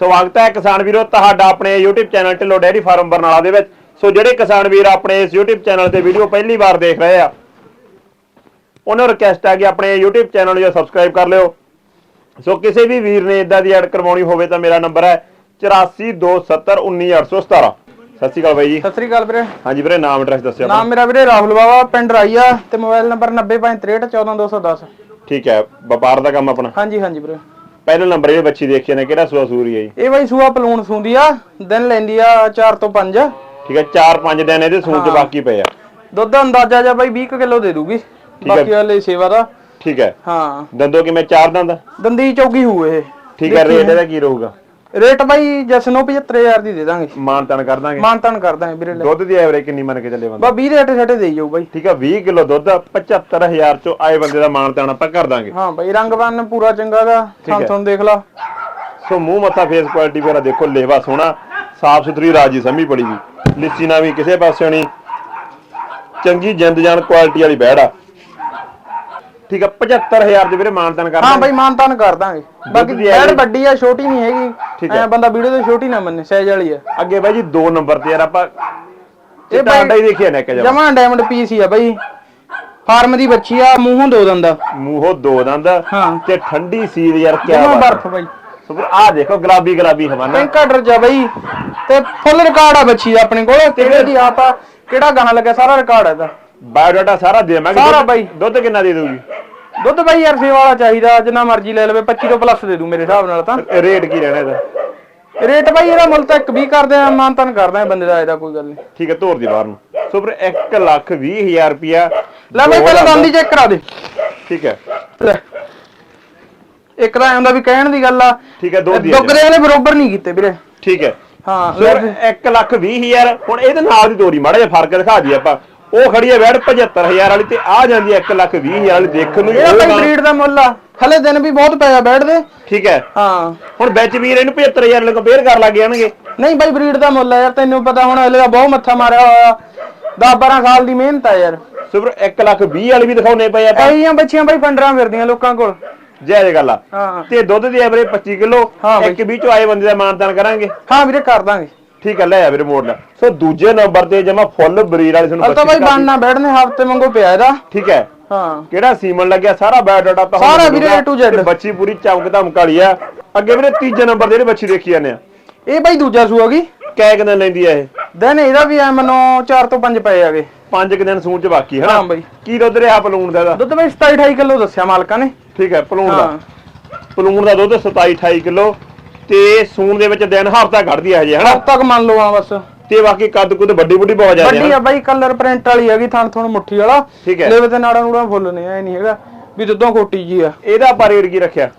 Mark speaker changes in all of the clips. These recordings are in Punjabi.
Speaker 1: ਸਵਾਗਤ ਹੈ ਕਿਸਾਨ ਵੀਰੋ ਤੁਹਾਡਾ ਆਪਣੇ YouTube channel Dhillon dairy farm Barnala ਦੇ ਵਿੱਚ। ਸੋ ਜਿਹੜੇ ਕਿਸਾਨ ਵੀਰ ਆਪਣੇ ਇਸ YouTube ਚੈਨਲ ਤੇ ਵੀਡੀਓ ਪਹਿਲੀ ਵਾਰ ਦੇਖ ਰਹੇ ਆ ਉਹਨਾਂ ਨੂੰ ਰਿਕਵੈਸਟ ਹੈ ਕਿ ਆਪਣੇ YouTube ਚੈਨਲ ਨੂੰ ਸਬਸਕ੍ਰਾਈਬ ਕਰ ਲਿਓ। ਸੋ ਕਿਸੇ ਵੀ ਵੀਰ ਨੇ ਇਦਾਂ ਦੀ ਐਡ ਕਰਵਾਉਣੀ ਹੋਵੇ ਤਾਂ ਮੇਰਾ ਨੰਬਰ ਹੈ 8427191817 ਸਤਿ ਸ਼੍ਰੀ ਅਕਾਲ ਬਾਈ ਜੀ।
Speaker 2: ਸਤਿ ਸ੍ਰੀ ਅਕਾਲ ਵੀਰੇ।
Speaker 1: ਹਾਂਜੀ ਵੀਰੇ ਨਾਮ ਐਡਰੈਸ ਦੱਸਿਓ
Speaker 2: ਨਾਮ ਮੇਰਾ ਵੀਰੇ ਰਾਹੁਲ ਬਾਵਾ ਪਿੰਡ ਰਾਈਆ ਤੇ ਮੋਬਾਈਲ ਨੰਬਰ 9065614210
Speaker 1: ਠੀਕ ਹੈ ਵਪਾਰ ਦਾ ਕੰਮ ਆਪਣਾ।
Speaker 2: ਹਾਂਜੀ ਹਾਂਜੀ ਵੀਰੇ।
Speaker 1: ਪਹਿਲਾ ਨੰਬਰ ਇਹ ਬੱਚੀ ਦੇਖੀ ਨੇ ਕਿਹੜਾ ਸੂਆ ਸੂਰੀ ਹੈ ਜੀ?
Speaker 2: ਇਹ ਬਾਈ ਸੂਆ ਪਲੂਣ ਸੂੰਦੀ ਆ ਦਿਨ ਲੈਂਦੀ ਆ 4 ਤੋਂ 5
Speaker 1: ਠੀਕ ਹੈ 4-5 ਦਿਨ ਇਹਦੇ ਸੂਣ ਚ ਬਾਕੀ ਪਏ ਆ।
Speaker 2: ਦੁੱਧ ਅੰਦਾਜ਼ਾ ਜਾ ਬਾਈ 20 ਕਿਲੋ ਦੇ ਦੂਗੀ ਬਾਕੀ ਵਾਲੇ ਸੇਵਾ ਦਾ।
Speaker 1: ਠੀਕ ਹੈ।
Speaker 2: ਹਾਂ।
Speaker 1: ਦੰਦੋ ਕਿਵੇਂ ਚਾਰ ਦੰਦ?
Speaker 2: ਦੰਦੀ ਚੌਗੀ ਹੋਊ ਇਹ।
Speaker 1: ਠੀਕ ਹੈ ਰੇਟ ਇਹਦਾ ਕੀ ਰਹੂਗਾ?
Speaker 2: ਰੇਟ ਬਾਈ ਜਸ ਨੂੰ 75000 ਦੀ ਦੇ ਦਾਂਗੇ।
Speaker 1: ਮਾਨ ਤਨ ਕਰ ਦਾਂਗੇ।
Speaker 2: ਮਾਨ ਤਾਨ ਕਰ ਦਾਂਗੇ ਵੀਰੇ ਲੈ।
Speaker 1: ਦੁੱਧ ਦੀ ਐਵਰੇਜ ਕਿੰਨੀ ਮੰਨ ਕੇ ਚੱਲੇ ਬੰਦਾ?
Speaker 2: ਬਾ 20 ਰੇਟ ਛੱਟੇ ਦੇਈ ਜਾਊ ਬਾਈ।
Speaker 1: ਠੀਕ ਹੈ 20 ਕਿਲੋ ਦੁੱਧ 75000 ਚੋਂ ਆਏ ਬੰਦੇ ਦਾ ਮਾਨ ਤਾਨ ਆਪਾਂ ਕਰ ਦਾਂਗੇ।
Speaker 2: ਹਾਂ ਬਾਈ ਰੰਗ ਬੰਨ ਪੂਰਾ ਚੰਗਾ ਦਾ। ਤੁਹਾਨੂੰ ਦੇਖ ਲਾ।
Speaker 1: ਸੋ ਮੂੰਹ ਮੱਥਾ ਫੇਸ ਕੁਆਲਿਟੀ ਵਗੈਰਾ ਦੇਖੋ ਲੇਵਾ ਸੋਹਣਾ ਸਾਫ਼ ਸੁਥਰੀ ਰਾਜੀ ਸਮੀ ਪੜੀ ਵੀ ਲਿੱਸੀ ਨਾ ਵੀ ਕਿਸੇ ਪਾਸੇ ਨਹੀਂ ਚੰਗੀ ਜਿੰਦ ਜਾਨ ਕੁਆਲਿਟੀ ਵਾਲੀ ਬੈੜ ਆ। ਠੀਕ ਹੈ 75000 ਦੇ ਵੀਰੇ ਮਾਨ ਤਾਨ ਕਰ
Speaker 2: ਹਾਂ ਬਾਈ ਮਾਨ ਤਾਨ ਕਰ ਦਾਂਗੇ। ਬਾਕੀ
Speaker 1: ਦੀ
Speaker 2: ਵੱਡੀ ਆ ਛੋਟੀ ਨਹੀਂ ਹੈਗੀ। ਐ ਬੰਦਾ ਵੀਡੀਓ ਤੇ ਛੋਟੀ ਨਾ ਮੰਨੇ ਸਹਿਜ ਵਾਲੀ ਆ।
Speaker 1: ਅੱਗੇ ਬਾਈ ਜੀ 2 ਨੰਬਰ ਤੇ ਯਾਰ ਆਪਾਂ ਇਹ
Speaker 2: ਬਾਈ-
Speaker 1: ਦੇਖਿਆ ਨੇ ਕਿ ਜਮਾ
Speaker 2: ਜਮਾ ਡਾਇਮੰਡ ਪੀਸ ਹੀ ਆ ਬਾਈ। ਫਾਰਮ ਦੀ ਬੱਚੀ ਆ ਮੂੰਹੋਂ ਦੋ ਦੰਦਾ
Speaker 1: ਮੂੰਹੋਂ ਦੋ ਦੰਦ। ਤੇ ਠੰਡੀ ਸੀਲ ਯਾਰ ਕੀ
Speaker 2: ਜਮਾ
Speaker 1: ਬਾਤ।
Speaker 2: ਬਰਫ ਬਾਈ।
Speaker 1: ਸੋ ਫਿਰ ਆਹ ਦੇਖੋ ਗੁਲਾਬੀ ਗੁਲਾਬੀ ਹਵਾਨਾ।
Speaker 2: ਪਿੰਕਾ ਡਰਜਾ ਬਾਈ। ਤੇ ਫੁੱਲ ਰਿਕਾਰਡ ਆ ਬੱਚੀ ਦਾ ਆਪਣੇ ਕੋਲ। ਕਿਹੜੇ ਦੀ ਆਪ ਆ ਕਿਹੜਾ ਗਾਣਾ ਲੱਗਿਆ ਸਾਰਾ ਰਿਕਾਰਡ ਹੈ ਇਹਦਾ।
Speaker 1: ਬਾਇਓਡਾਟਾ ਸਾਰਾ ਦੇਵਾਂਗੇ
Speaker 2: ਸਾਰਾ ਬਾਈ।
Speaker 1: ਦੁੱਧ ਕਿੰਨਾ ਦੇ ਦੂਗੀ
Speaker 2: ਦੁੱਧ ਬਾਈ ਯਾਰ ਸੇਵਾ ਵਾਲਾ ਚਾਹੀਦਾ ਜਿੰਨਾ ਮਰਜ਼ੀ ਲੈ ਲਵੇ 25 ਤੋਂ ਪਲੱਸ ਦੇ ਦੂ ਮੇਰੇ ਹਿਸਾਬ ਨਾਲ ਤਾਂ।
Speaker 1: ਰੇਟ ਕੀ ਰਹਿਣਾ ਇਹਦਾ?
Speaker 2: ਰੇਟ ਬਾਈ ਇਹਦਾ ਮੁੱਲ ਤਾਂ 1 20 ਕਰਦੇ ਆ ਮਾਨਤਨ ਕਰਦੇ ਆ ਬੰਦੇ ਦਾ ਇਹਦਾ ਕੋਈ ਗੱਲ ਨਹੀਂ।
Speaker 1: ਠੀਕ ਹੈ ਤੋਰ ਦੀ ਬਾਹਰ ਨੂੰ। ਸੋ ਫਿਰ 1 ਲੱਖ 20 ਹਜ਼ਾਰ ਰੁਪਿਆ
Speaker 2: ਲੈ ਬਾਈ ਪਹਿਲਾਂ ਦੰਦੀ ਚੈੱਕ ਕਰਾ ਦੇ।
Speaker 1: ਠੀਕ ਹੈ।
Speaker 2: ਲੈ। ਇੱਕ ਤਾਂ ਆਉਂਦਾ ਵੀ ਕਹਿਣ ਦੀ ਗੱਲ ਆ
Speaker 1: ਠੀਕ ਹੈ ਦੋ ਦੀ
Speaker 2: ਦੁੱਗ ਦੇ ਵਾਲੇ ਬਰੋਬਰ ਨਹੀਂ ਕੀਤੇ ਵੀਰੇ।
Speaker 1: ਠੀਕ ਹੈ।
Speaker 2: ਹਾਂ
Speaker 1: ਸੋ 1 ਲੱਖ 20 ਹਜ਼ਾਰ ਹੁਣ ਇਹਦੇ ਨਾਲ ਦੀ ਤੋਰੀ ਮਾੜਾ ਜਿਹਾ ਫ਼ਰਕ ਦਿਖਾ ਦਈਏ ਆਪਾਂ। ਉਹ ਖੜੀ ਹੈ ਵੈੜ 75000 ਵਾਲੀ ਤੇ ਆ ਜਾਂਦੀ ਹੈ 1 ਲੱਖ 20 ਹਜ਼ਾਰ ਵਾਲੀ ਦੇਖਣ ਨੂੰ
Speaker 2: ਇਹਦਾ
Speaker 1: ਨਾਲ-
Speaker 2: ਬਰੀਡ ਦਾ ਮੁੱਲ ਆ। ਹਲੇ ਦਿਨ ਵੀ ਬਹੁਤ ਪਿਆ ਬੈਠਦੇ
Speaker 1: ਠੀਕ ਹੈ।
Speaker 2: ਹਾਂ।
Speaker 1: ਹੁਣ ਵਿੱਚ ਵੀਰ ਇਹਨੂੰ 75000 ਨਾਲ ਕੰਪੇਅਰ ਕਰ ਲੱਗ ਜਾਣਗੇ।
Speaker 2: ਨਹੀਂ ਬਾਈ ਬਰੀਡ ਦਾ ਮੁੱਲ ਆ ਯਾਰ ਤੈਨੂੰ ਪਤਾ ਹੁਣ ਹਲੇ ਦਾ ਬਹੁਤ ਮੱਥਾ ਮਾਰਿਆ ਹੋਇਆ 10 12 ਸਾਲ ਦੀ ਮਿਹਨਤ ਆ ਯਾਰ।
Speaker 1: ਸੋ ਫਿਰ 1 ਲੱਖ 20 ਵਾਲੀ ਵੀ ਦਿਖਾਉਣੇ ਪਏ ਆਪਾਂ।
Speaker 2: ਕਈਆਂ ਬੱਚੀਆਂ ਬਾਈ ਫੰਡਰਾਂ ਫਿਰਦੀਆਂ ਲੋਕਾਂ ਕੋਲ।
Speaker 1: ਜੈ ਜੈ ਗੱਲ। ਆ
Speaker 2: ਹਾਂ।
Speaker 1: ਤੇ ਦੁੱਧ ਦੀ ਐਵਰੇਜ 25 ਕਿਲੋ। ਇੱਕ ਵੀ ਚੋਂ ਆਏ ਬੰਦੇ ਦਾ ਮਾਨਤਾਨ ਕਰਾਂਗੇ।
Speaker 2: ਹਾਂ ਵੀਰੇ ਕਰ ਦਾਂਗੇ।
Speaker 1: ਠੀਕ ਹੈ ਲੈ ਆ ਵੀਰੇ ਮੋੜ ਲੈ। ਸੋ ਦੂਜੇ ਨੰਬਰ ਤੇ ਜਮਾ ਫੁੱਲ ਬਰੀਡ ਵਾਲੀ ਤੁਹਾਨੂੰ
Speaker 2: ਤਾਂ ਬਾਈ ਬਣਨਾ ਬੈਠਨੇ ਹਫ਼ਤੇ ਮੰਗੋ ਪਿਆ ਇਹਦਾ।
Speaker 1: ਠੀਕ ਹੈ।
Speaker 2: ਹਾਂ।
Speaker 1: ਕਿਹੜਾ ਸੀਮਨ ਲੱਗਿਆ? ਸਾਰਾ ਬਾਇਓਡਾਟਾ ਤਾਂ
Speaker 2: ਸਾਰਾ
Speaker 1: ਤੁਹਾਨੂੰ
Speaker 2: ਵੀਰੇ। A to Z।
Speaker 1: ਬੱਚੀ ਪੂਰੀ ਚਮਕ ਧਮਕ ਵਾਲੀ ਆ। ਅੱਗੇ ਵੀਰੇ ਤੀਜੇ ਨੰਬਰ ਤੇ ਜਿਹੜੀ ਬੱਚੀ ਦੇਖੀ ਜਾਂਦੇ ਆ।
Speaker 2: ਇਹ ਬਾਈ ਦੂਜਾ ਸੂਆ ਗਈ।
Speaker 1: ਕੈ ਕਿੰਨਾ ਲੈਂਦੀ ਆ ਇਹ।
Speaker 2: ਦਿਨ ਇਹਦਾ ਵੀ ਐ ਮੰਨੋ 4 ਤੋਂ 5 ਪਏ ਆਗੇ।
Speaker 1: ਪੰਜ ਕੁ ਦਿਨ ਸੂਣ ਚ ਬਾਕੀ ਹੈ
Speaker 2: ਹਾਂ ਬਾਈ।
Speaker 1: ਕੀ ਦੁੱਧ ਰਿਹਾ ਪਲੂਣ ਦਾ ਇਹਦਾ?
Speaker 2: ਦੁੱਧ ਬਾਈ 27 28 ਕਿਲੋ ਦੱਸਿਆ ਮਾਲਕਾਂ ਨੇ।
Speaker 1: ਠੀਕ ਹੈ ਪਲੂਣ ਦਾ।
Speaker 2: ਹਾਂ।
Speaker 1: ਪਲੂਣ ਦਾ ਦੁੱਧ 27 28 ਕਿਲੋ। ਤੇ ਸੂਣ ਦੇ ਵਿੱਚ ਦਿਨ ਹਫਤਾ ਕੱਢਦੀ ਆ ਹਜੇ ਹਨਾ?
Speaker 2: ਤੱਕ ਮੰਨ ਲਓ ਆ ਬਸ।
Speaker 1: ਤੇ ਬਾਕੀ ਕੱਦ ਕੁੱਦ ਵੱਡੀ ਵੱਡੀ ਬਹੁਤ ਜ਼ਿਆਦਾ
Speaker 2: ਵੱਡੀ ਆ ਬਾਈ ਕਲਰ ਪ੍ਰਿੰਟ ਵਾਲੀ ਹੈਗੀ ਥਣ ਥਣ ਮੁੱਠੀ ਵਾਲਾ।
Speaker 1: ਠੀਕ ਹੈ।
Speaker 2: ਲੇਵੇ ਤੇ ਨਾੜਾ ਨੂੜਾ ਫੁੱਲ ਨੇ ਐ ਨਹੀਂ ਹੈਗਾ ਵੀ ਦੁੱਧੋਂ ਕੋਟੀ ਜੀ ਆ।
Speaker 1: ਇਹਦਾ ਆਪਾਂ ਰੇਟ ਕੀ ਰੱਖਿਆ?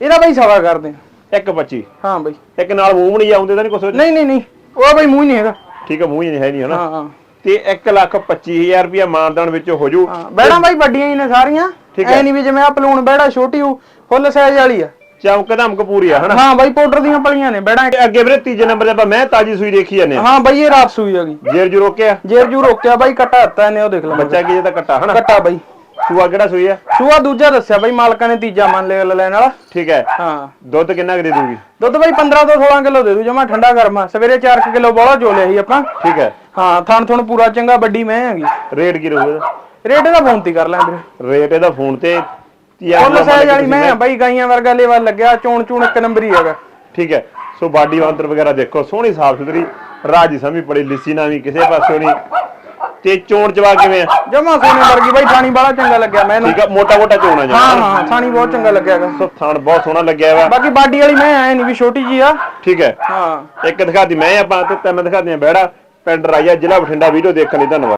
Speaker 2: ਇਹਦਾ ਬਾਈ ਸਵਾ ਕਰਦੇ ਆ।
Speaker 1: 1.25
Speaker 2: ਹਾਂ ਬਾਈ।
Speaker 1: ਇੱਕ ਨਾਲ ਮੂੰਹ ਨਹੀਂ ਆਉਂਦੇ ਤਾਂ ਨਹੀਂ ਕੁਛ?
Speaker 2: ਨਹੀਂ ਨਹੀਂ ਨਹੀਂ। ਉਹ ਬਾਈ ਮੂੰਹ ਹੀ ਨਹੀਂ ਹੈਗਾ।
Speaker 1: ਠੀਕ ਹੈ ਮੂੰਹ ਹੀ ਨਹੀਂ ਹੈ ਨਹੀਂ ਹਨਾ?
Speaker 2: ਹਾਂ ਹਾਂ।
Speaker 1: ਤੇ 1 ਲੱਖ 25000 ਰੁਪਇਆ ਮਾਨਦਾਨ ਵਿੱਚ ਹੋ ਜੂ।
Speaker 2: ਬੈੜਾਂ ਬਾਈ ਵੱਡੀਆਂ ਹੀ ਨੇ ਸਾਰੀਆਂ। ਐ। ਨਹੀਂ ਵੀ ਜਿਵੇਂ ਆ ਪਲੂਣ ਬੈੜਾ ਛੋਟੀ ਹੋ ਫੁੱਲ ਸਾਈਜ਼ ਵਾਲੀ ਆ।
Speaker 1: ਚਮਕ ਧਮਕ ਪੂਰੀ ਆ ਹਨਾ?
Speaker 2: ਹਾਂ ਬਾਈ ਪਾਊਡਰ ਦੀਆਂ ਪਲੀਆਂ ਨੇ ਬੈੜਾਂ
Speaker 1: ਤੇ ਅੱਗੇ ਵੀਰੇ ਤੀਜੇ ਨੰਬਰ ਤੇ ਆਪਾਂ ਮੈਂ ਤਾਜੀ ਸੂਈ ਦੇਖੀ ਜਾਂਦੇ
Speaker 2: ਹਾਂ ਬਾਈ ਇਹ ਰਾਤ ਸੂਈ ਹੈਗੀ
Speaker 1: ਜੇਰ ਜੂ ਰੋਕਿਆ?
Speaker 2: ਜੇਰ ਜੂ ਰੋਕਿਆ ਬਾਈ ਕੱਟਾ ਹੱਤਾ ਇਹਨੇ ਉਹ ਦੇਖ ਲੈ
Speaker 1: ਬੱਚਾ ਕੀ ਇਹਦਾ ਕੱਟਾ ਹਨਾ?
Speaker 2: ਕੱਟਾ ਬਾਈ।
Speaker 1: ਸੂਆ ਕਿਹੜਾ ਸੂਈ ਆ?
Speaker 2: ਸੂਆ ਦੂਜਾ ਦੱਸਿਆ ਬਾਈ ਮਾਲਕਾਂ ਨੇ ਤੀਜਾ ਮੰਨ ਲਿਆ ਲੈਣ ਵਾਲਾ।
Speaker 1: ਠੀਕ ਹੈ।
Speaker 2: ਹਾਂ।
Speaker 1: ਦੁੱਧ ਕਿੰਨਾ ਕੁ ਦੇ ਦੂਗੀ?
Speaker 2: ਦੁੱਧ ਬਾਈ 15 ਤੋਂ 16 ਕਿਲੋ ਦੇ ਦੂ ਜਮਾ ਠੰਡਾ ਗਰਮਾ ਸਵੇਰੇ 4 ਕਿਲੋ ਬੋਲਾ ਚੋਲਿਆ ਸੀ ਆਪਾਂ।
Speaker 1: ਠੀਕ ਹੈ।
Speaker 2: ਹਾਂ ਥਣ ਥਣ ਪੂਰਾ ਚੰਗਾ ਵੱਡੀ ਮੈਂ ਹੈਗੀ।
Speaker 1: ਰੇਟ ਕੀ ਰਹੂਗਾ
Speaker 2: ਰੇਟ ਇਹਦਾ ਫੋਨ ਤੇ ਕਰ ਲੈ ਵੀਰੇ
Speaker 1: ਰੇਟ ਇਹਦਾ ਫੋਨ ਤੇ
Speaker 2: ਫੁੱਲ ਸਾਈਜ਼ ਵਾਲੀ ਮੈਂ ਆ ਬਾਈ ਗਾਈਆਂ ਵਰਗਾ ਲੇਵਾ ਲੱਗਿਆ ਚੋਣ ਚੂਣ ਇੱਕ ਨੰਬਰ ਹੀ ਹੈਗਾ।
Speaker 1: ਠੀਕ ਹੈ ਸੋ ਬਾਡੀ ਵਾਂਤਰ ਵਗੈਰਾ ਦੇਖੋ ਸੋਹਣੀ ਸਾਫ਼ ਸੁਥਰੀ ਰਾਜੀ ਸਮੀ ਪੜੀ ਲਿੱਸੀ ਨਾ ਵੀ ਕਿਸੇ ਪਾਸੋਂ ਨਹੀਂ। ਤੇ ਚੋਣ ਚਵਾ ਕਿਵੇਂ ਆ?
Speaker 2: ਜਮਾ ਸੋਨੇ ਵਰਗੀ ਬਾਈ ਥਾਣੀ ਬੜਾ ਚੰਗਾ ਲੱਗਿਆ ਮੈਨੂੰ।
Speaker 1: ਠੀਕ ਆ ਮੋਟਾ ਮੋਟਾ ਚੋਣਾ
Speaker 2: ਹਾਂ
Speaker 1: ਜਾਂਦਾ
Speaker 2: ਹਾਂ ਥਾਣੀ ਬਹੁਤ ਚੰਗਾ ਲੱਗਿਆ ਹੈਗਾ।
Speaker 1: ਸੋ ਥਣ ਬਹੁਤ ਸੋਹਣਾ ਲੱਗਿਆ ਵਾ।
Speaker 2: ਬਾਕੀ ਬਾਡੀ ਵਾਲੀ ਮੈਂ ਐ ਨਹੀਂ ਵੀ ਛੋਟੀ ਜੀ ਆ।
Speaker 1: ਠੀਕ ਹੈ।
Speaker 2: ਹਾਂ।
Speaker 1: ਇੱਕ ਦਿਖਾਤੀ ਮੈਂ ਆਪਾਂ ਤੇ ਤਿੰਨ ਦਿਖਾਤੀਆਂ ਬਹਿੜਾ ਪਿੰਡ ਰਾਈਆ ਜ਼ਿਲ੍ਹਾ ਬਠਿੰਡਾ ਵੀਡੀਓ ਦੇਖਣ ਲਈ ਧੰਨਵਾਦ।